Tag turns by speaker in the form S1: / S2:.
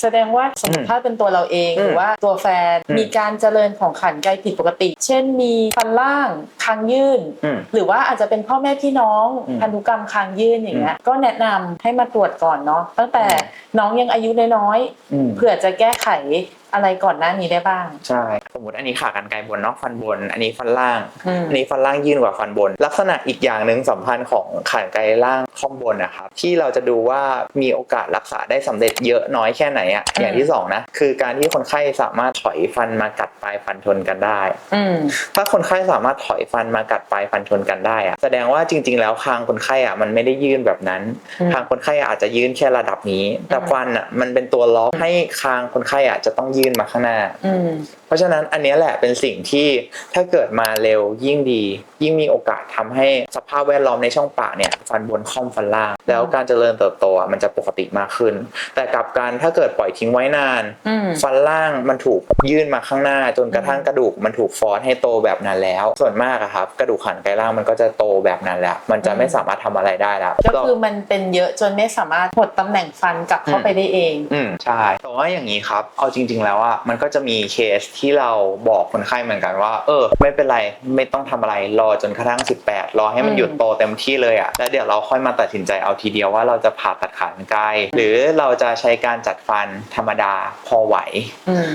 S1: แสดงว่าสมมติถ้าเป็นตัวเราเอง
S2: อืม
S1: หรือว่าตัวแฟน
S2: อืม
S1: มีการเจริญของขันไกลผิดปกติ เช่นมีฟันล่างคางยื่น
S2: อืม
S1: หรือว่าอาจจะเป็นพ่อแม่พี่น้อง
S2: อืม
S1: พันธุกรรมคางยื่นอย่างเงี้ยก็แนะนำให้มาตรวจก่อนเนาะตั้งแต่
S2: อืม
S1: น้องยังอายุน้อย
S2: อืม
S1: ๆเผื่อจะแก้ไขอะไรก่อนหน้านี้ได้บ้าง
S2: ใช่ส มมติอันนี้ขากรรไกรบนเนอกฟันบน อันนี้ฟันล่าง
S1: อืม
S2: อันนี้ฟันล่างยื่นกว่าฟันบน ลักษณะอีกอย่างหนึ่งสัมพันธ์ของขากรรไกรล่างข้อมบนนะครับที่เราจะดูว่ามีโอกาสรักษาได้สำเร็จเยอะน้อยแค่ไหนอะ
S1: อืม
S2: อย่างที่สองนะคือการที่คนไข้สามารถถอยฟันมากัดปลายฟันชนกันได้
S1: อืม
S2: ถ้าคนไข้สามารถถอยฟันมากัดปลายฟันชนกันได้อะแสดงว่าจริง ๆ แล้วคางคนไข้อะมันไม่ได้ยื่นแบบนั้น
S1: อืม
S2: คางคนไข้อาจจะยื่นแค่ระดับนี้ แต่
S1: อืม
S2: ฟันอะมันเป็นตัวล็อกให้คางคนไข้อะจะต้องยื่นมาข้างหน้า
S1: อืม
S2: เพราะฉะนั้นอันเนี้ยแหละเป็นสิ่งที่ถ้าเกิดมาเร็วยิ่งดี ยิ่งมีโอกาสทำให้สภาพแวดล้อมในช่องปากเนี่ยฟันบนค่อมฟันล่าง แล้วการเจริญเติบโตอะมันจะปกติมากขึ้น แต่กลับกันถ้าเกิดปล่อยทิ้งไว้นาน
S1: อืม
S2: ฟันล่างมันถูกยื่นมาข้างหน้า จนกระทั่งกระดูกมันถูกฟอสให้โตแบบนั้นแล้ว ส่วนมากอะครับ กระดูกขันไกลล่างมันก็จะโตแบบนั้นแล้ว มันจะไม่สามารถทำอะไรได้แล้ว
S1: ก็คือมันเป็นเยอะจนไม่สามารถหดตำแหน่งฟันกลับเข้าไปได้เอง
S2: อืมใช่แต่ว่าอย่างนี้ครับ เอาจริง ๆ แล้วอะมันก็จะมีเคสที่เราบอกคนไข้เหมือนกันว่า เออ ไม่เป็นไรไม่ต้องทำอะไรรอจนกระทั่ง 18 รอให้มัน
S1: อืม
S2: หยุดโตเต็มที่เลยอะแล้วเดี๋ยวเราค่อยมาตัดสินใจเอาทีเดียวว่าเราจะผ่าตัดขากรรไกรหรือเราจะใช้การจัดฟันธรรมดาพอไหว
S1: อืม